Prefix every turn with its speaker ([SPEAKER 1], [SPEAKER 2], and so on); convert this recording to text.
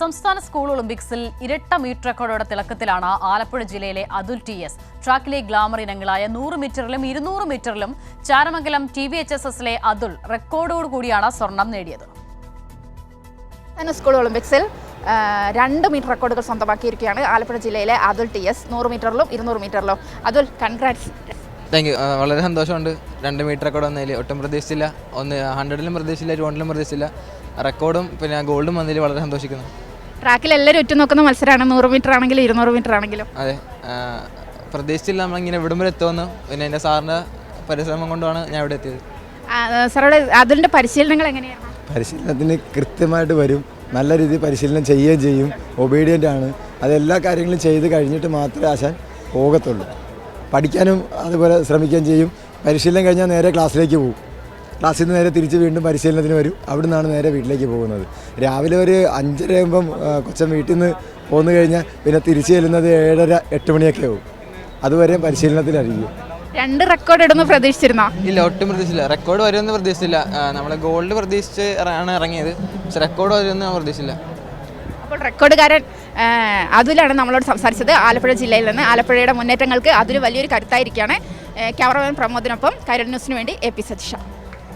[SPEAKER 1] സംസ്ഥാന സ്കൂൾ ഒളിമ്പിക്സിൽ ഇരട്ട മീറ്റർ റെക്കോർഡോടെ തിളക്കത്തിലാണ് ആലപ്പുഴ ജില്ലയിലെ അതുൽ ടി എസ്. ട്രാക്കിലെ ഗ്ലാമർ ഇനങ്ങളായ നൂറ് മീറ്ററിലും ഇരുന്നൂറ് മീറ്ററിലും Charamangalam T V H S എസിലെ അതുൽ റെക്കോർഡോടുകൂടിയാണ് സ്വർണം നേടിയത്.
[SPEAKER 2] സ്കൂൾ ഒളിമ്പിക്സിൽ രണ്ട് മീറ്റർ റെക്കോർഡുകൾ സ്വന്തമാക്കിയിരിക്കുകയാണ് ആലപ്പുഴ ജില്ലയിലെ അതുൽ ടി എസ്. നൂറ് മീറ്ററിലും ഇരുന്നൂറ് മീറ്ററിലും. അതുൽ കൺഗ്രാറ്റ്സ്
[SPEAKER 3] താങ്ക് യു വളരെ സന്തോഷമുണ്ട്. രണ്ട് മീറ്റർ റെക്കോർഡ് വന്നതിൽ ഒട്ടും പ്രതീക്ഷിച്ചില്ല. ഒന്ന് ഹൺഡ്രഡിലും പ്രതീക്ഷിച്ചില്ല ടു ഹൺഡ്രഡിലും പ്രതീക്ഷിച്ചില്ല. റെക്കോർഡും പിന്നെ ഗോൾഡും വന്നതിൽ വളരെ സന്തോഷിക്കുന്നു.
[SPEAKER 2] ട്രാക്കിൽ എല്ലാവരും ഉറ്റുനോക്കുന്ന മത്സരമാണ്. നൂറ് മീറ്റർ ആണെങ്കിലും ഇരുന്നൂറ് മീറ്റർ ആണെങ്കിലും.
[SPEAKER 3] അതെ. പ്രതീക്ഷിച്ചില്ല നമ്മളിങ്ങനെ ഇവിടം വരെ എത്തുമെന്ന്. പിന്നെ എന്റെ സാറിന്റെ പരിശ്രമം കൊണ്ടാണ് ഞാൻ ഇവിടെ എത്തിയത്.
[SPEAKER 2] സാറോട് അതിന്റെ പരിശീലനങ്ങൾ എങ്ങനെയാണ്?
[SPEAKER 4] പരിശീലനത്തിന് കൃത്യമായിട്ട് വരും. നല്ല രീതിയിൽ പരിശീലനം ചെയ്യുകയും ചെയ്യും. ഒബീഡിയന്റ് ആണ്. അതെല്ലാ കാര്യങ്ങളും ചെയ്ത് കഴിഞ്ഞിട്ട് മാത്രമേ ആശാൻ പോകത്തുള്ളൂ. പഠിക്കാനും അതുപോലെ ശ്രമിക്കുകയും ചെയ്യും. പരിശീലനം കഴിഞ്ഞാൽ നേരെ ക്ലാസ്സിലേക്ക് പോകും. ക്ലാസ്സിൽ നിന്ന് നേരെ തിരിച്ച് വീണ്ടും പരിശീലനത്തിന് വരും. അവിടെ നിന്നാണ് നേരെ വീട്ടിലേക്ക് പോകുന്നത്. രാവിലെ ഒരു അഞ്ചര ആകുമ്പം കൊച്ചൻ വീട്ടിൽ നിന്ന് പോന്നു കഴിഞ്ഞാൽ പിന്നെ തിരിച്ചു ചെല്ലുന്നത് ഏഴര എട്ട് മണിയൊക്കെ ആവും. അതുവരെ പരിശീലനത്തിലായിരിക്കും.
[SPEAKER 2] രണ്ട് റെക്കോർഡ് ഇടുന്നു പ്രതീക്ഷിച്ചിരുന്നോ?
[SPEAKER 3] ഇല്ല ഒട്ടും പ്രതീക്ഷിച്ചില്ല. റെക്കോർഡ് വരുമെന്ന് പ്രതീക്ഷിച്ചില്ല. നമ്മൾ ഗോൾഡ് പ്രതീക്ഷിച്ച് ആണ് ഇറങ്ങിയത്. പക്ഷെ റെക്കോർഡ് വരുമെന്ന് ഞാൻ പ്രതീക്ഷിച്ചില്ല.
[SPEAKER 2] അപ്പോൾ റെക്കോർഡുകാരൻ അതുലാണ് നമ്മളോട് സംസാരിച്ചത്. ആലപ്പുഴ ജില്ലയിൽ നിന്ന് ആലപ്പുഴയുടെ മുന്നേറ്റങ്ങൾക്ക് അതിൽ വലിയൊരു കരുത്തായിരിക്കുകയാണ്. ക്യാമറമാൻ പ്രമോദിനൊപ്പം കരുൺ ന്യൂസിന് വേണ്ടി എ പി സതീഷ.